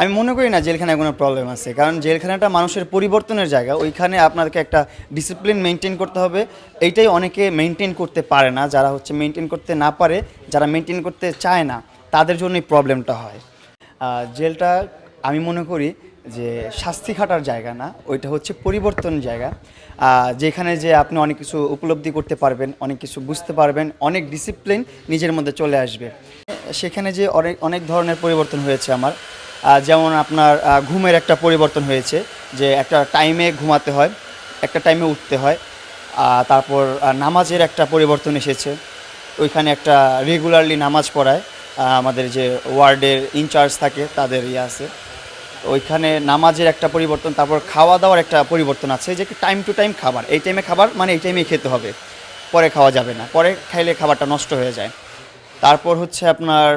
আমি মনে করি না জেলখানায় কোনো প্রবলেম আছে। কারণ জেলখানাটা মানুষের পরিবর্তনের জায়গা। ওইখানে আপনাকে একটা ডিসিপ্লিন মেনটেন করতে হবে। এইটাই অনেকে মেনটেন করতে পারে না। যারা হচ্ছে মেনটেন করতে না পারে, যারা মেনটেন করতে চায় না, তাদের জন্যই প্রবলেমটা হয়। জেলটা আমি মনে করি যে শাস্তি খাটার জায়গা না। ওইটা হচ্ছে পরিবর্তন জায়গা। যেখানে যে আপনি অনেক কিছু উপলব্ধি করতে পারবেন, অনেক কিছু বুঝতে পারবেন, অনেক ডিসিপ্লিন নিজের মধ্যে চলে আসবে। সেখানে যে অনেক অনেক ধরনের পরিবর্তন হয়েছে আমার। যেমন আপনার ঘুমের একটা পরিবর্তন হয়েছে, যে একটা টাইমে ঘুমাতে হয়, একটা টাইমে উঠতে হয় তারপর নামাজের একটা পরিবর্তন এসেছে, ওইখানে একটা রেগুলারলি নামাজ পড়ায় আমাদের যে ওয়ার্ডের ইনচার্জ থাকে, তাদের ইয়ে আছে, ওইখানে নামাজের একটা পরিবর্তন, তারপর খাওয়া দাওয়ার একটা পরিবর্তন আছে, যে টাইম টু টাইম খাবার, এই টাইমে খাবার মানে এই টাইমেই খেতে হবে, পরে খাওয়া যাবে না, পরে খাইলে খাবারটা নষ্ট হয়ে যায়। তারপর হচ্ছে আপনার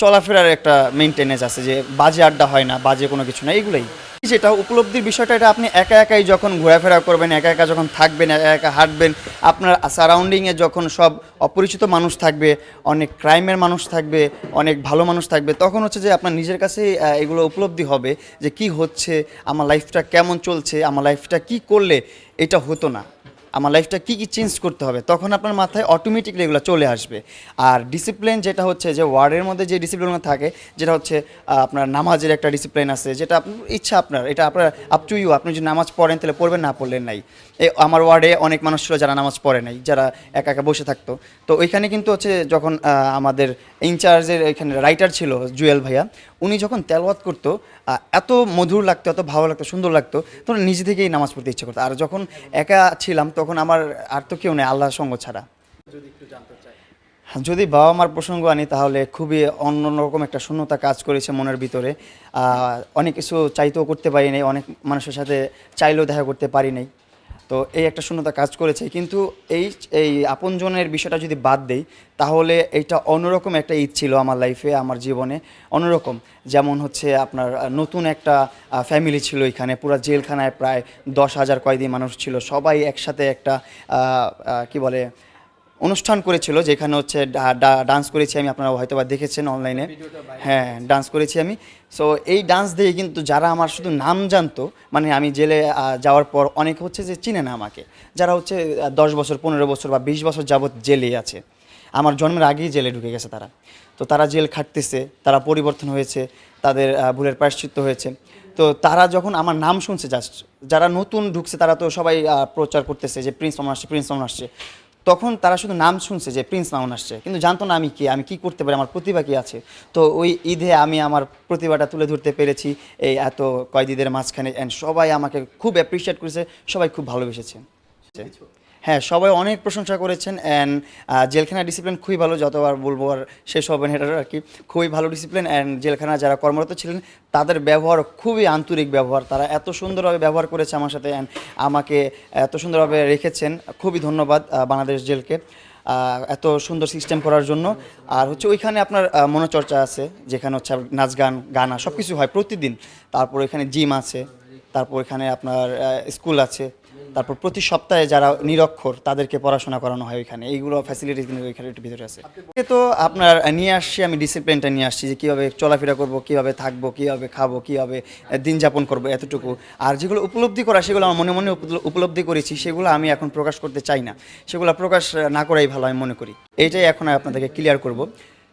চলাফেরার একটা মেনটেনেন্স আছে যে বাজে আড্ডা হয় না, বাজে কোনো কিছু না এইগুলোই যেটা উপলব্ধির বিষয়টা, এটা আপনি একা একাই যখন ঘোরাফেরা করবেন, একা একা যখন থাকবেন, একা একা হাঁটবেন, আপনার সারাউন্ডিংয়ে যখন সব অপরিচিত মানুষ থাকবে, অনেক ক্রাইমের মানুষ থাকবে, অনেক ভালো মানুষ থাকবে, তখন হচ্ছে যে আপনার নিজের কাছেই এগুলো উপলব্ধি হবে যে কি হচ্ছে, আমার লাইফটা কেমন চলছে, আমার লাইফটা কি করলে এটা হতো না। আমার লাইফটা কী কী চেঞ্জ করতে হবে, তখন আপনার মাথায় অটোমেটিকলি এগুলো চলে আসবে। আর ডিসিপ্লিন যেটা হচ্ছে যে ওয়ার্ডের মধ্যে যে ডিসিপ্লিনগুলো থাকে, যেটা হচ্ছে আপনার নামাজের একটা ডিসিপ্লিন আছে, যেটা আপনার ইচ্ছা আপনার, এটা আপনার আপ টু ইউ আপনি যদি নামাজ পড়েন তাহলে পড়বেন না পড়লেন নাই। আমার ওয়ার্ডে অনেক মানুষ ছিল যারা নামাজ পড়ে নাই, যারা একা একা বসে থাকতো। তো ওইখানে কিন্তু হচ্ছে যখন আমাদের ইনচার্জের এখানে রাইটার ছিল জুয়েল ভাইয়া, উনি যখন তেলওয়াত করতো এত মধুর লাগতো, এত ভালো লাগতো, সুন্দর লাগতো, তখন নিজে থেকেই নামাজ পড়তে ইচ্ছে করতো। আর যখন একা ছিলাম তখন আমার আর তো কেউ নেই আল্লাহর সঙ্গ ছাড়া। যদি বাবা মার প্রসঙ্গ আনি তাহলে খুবই অন্যরকম একটা শূন্যতা কাজ করেছে মনের ভিতরে। অনেক কিছু চাইতেও করতে পারি নাই অনেক মানুষের সাথে চাইলেও দেখা করতে পারি নাই। তো এই একটা শূন্যতা কাজ করেছে। কিন্তু এই এই আপনজনের বিষয়টা যদি বাদ দেই, তাহলে এইটা অন্যরকম একটা ঈদ ছিল আমার লাইফে আমার জীবনে। অন্যরকম, যেমন হচ্ছে আপনার নতুন একটা ফ্যামিলি ছিল এখানে, পুরো জেলখানায় প্রায় দশ হাজার কয়েদি মানুষ ছিল। সবাই একসাথে একটা কি বলে অনুষ্ঠান করেছিল যেখানে হচ্ছে ডান্স করেছি আমি আপনারা হয়তো বা দেখেছেন অনলাইনে হ্যাঁ ডান্স করেছি আমি। সো এই ডান্স দিয়ে কিন্তু যারা আমার শুধু নাম জানতো মানে আমি জেলে যাওয়ার পর অনেকে হচ্ছে যে চিনে না আমাকে। যারা হচ্ছে দশ বছর পনেরো বছর বা বিশ বছর যাবৎ জেলে আছে। আমার জন্মের আগেই জেলে ঢুকে গেছে তারা। তো তারা জেল খাটতেছে তারা পরিবর্তন হয়েছে তাদের ভুলের প্রায়শ্চিত্ত হয়েছে। তো তারা যখন আমার নাম শুনছে জাস্ট যারা নতুন ঢুকছে তারা তো সবাই প্রচার করতেছে যে প্রিন্স মামুন আসছে প্রিন্স মামুন আসছে। তখন তারা শুধু নাম শুনছে যে প্রিন্স মামুন আসছে। কিন্তু জানতো না আমি কি আমি কি করতে পারি, আমার প্রতিভা কি আছে? তো ওই ঈদে আমি আমার প্রতিভাটা তুলে ধরতে পেরেছি এই এত কয়েদিদের মাঝখানে। অ্যান্ড সবাই আমাকে খুব অ্যাপ্রিসিয়েট করেছে, সবাই খুব ভালোবেসেছে। হ্যাঁ সবাই অনেক প্রশংসা করেছেন অ্যান্ড জেলখানা ডিসিপ্লিন খুবই ভালো যতবার বলব আর শেষ হবে না এটা আর কি খুবই ভালো ডিসিপ্লিন অ্যান্ড জেলখানা যারা কর্মরত ছিলেন তাদের ব্যবহার খুবই আন্তরিক ব্যবহার তারা এত সুন্দরভাবে ব্যবহার করেছে আমার সাথে অ্যান্ড আমাকে এত সুন্দরভাবে রেখেছেন খুবই ধন্যবাদ বাংলাদেশ জেলকে এত সুন্দর সিস্টেম করার জন্য। আর হচ্ছে ওইখানে আপনার মনোচর্চা আছে যেখানে হচ্ছে নাচ গান গানা সব কিছু হয় প্রতিদিন তারপর এখানে জিম আছে তারপর এখানে আপনার স্কুল আছে তারপর প্রতি সপ্তাহে যারা নিরক্ষর, তাদেরকে পড়াশোনা করানো হয় ওইখানে। এইগুলো ফ্যাসিলিটিস কিন্তু ওইখানে একটু ভিতরে আছে। তো আপনার নিয়ে আসছি, আমি ডিসিপ্লিনটা নিয়ে আসছি যে কীভাবে চলাফেরা করব, কীভাবে থাকব, কীভাবে খাব, কীভাবে দিন যাপন করব, এতটুকু। আর যেগুলো উপলব্ধি করা, সেগুলো আমার মনে মনে উপলব্ধি করেছি, সেগুলো আমি এখন প্রকাশ করতে চাই না। সেগুলো প্রকাশ না করাই ভালো আমি মনে করি। এইটাই এখন আপনাদেরকে ক্লিয়ার করব।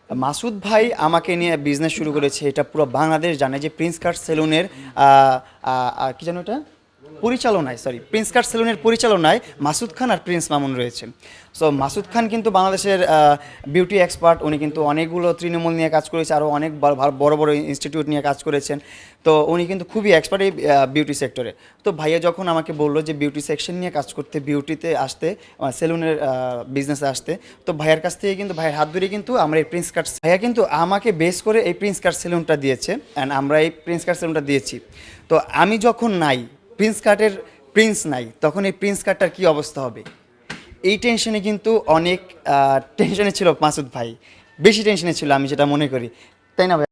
মাসুদ ভাই আমাকে নিয়ে বিজনেস শুরু করেছে, এটা পুরো বাংলাদেশ জানে যে প্রিন্স কার্ড সেলুনের কি জানো এটা পরিচালনায় সরি প্রিন্স কার্ড সেলুনের পরিচালনায় মাসুদ খান আর প্রিন্স মামুন রয়েছে সো মাসুদ খান কিন্তু বাংলাদেশের বিউটি এক্সপার্ট উনি কিন্তু অনেকগুলো তৃণমূল নিয়ে কাজ করেছে আরও অনেক বড় বড় ইনস্টিটিউট নিয়ে কাজ করেছেন। তো উনি কিন্তু খুবই এক্সপার্ট এই বিউটি সেক্টরে তো ভাইয়া যখন আমাকে বলল যে বিউটি সেকশন নিয়ে কাজ করতে বিউটিতে আসতে সেলুনের বিজনেসে আসতে, তো ভাইয়ার কাছ থেকে কিন্তু, ভাইয়ের হাত ধরে কিন্তু আমরা এই প্রিন্স কার্ড ভাইয়া কিন্তু আমাকে বেস করে এই প্রিন্স কার্ড সেলুনটা দিয়েছে অ্যান্ড আমরা এই প্রিন্স কার্ড সেলুনটা দিয়েছি। তো আমি যখন নাই প্রিন্স কার্ডের প্রিন্স নাই, তখন এই প্রিন্স কার্ডটার কী অবস্থা হবে? এই টেনশনে কিন্তু অনেক টেনশনে ছিল মাসুদ ভাই, বেশি টেনশনে ছিল আমি যেটা মনে করি। তাই না ভাই?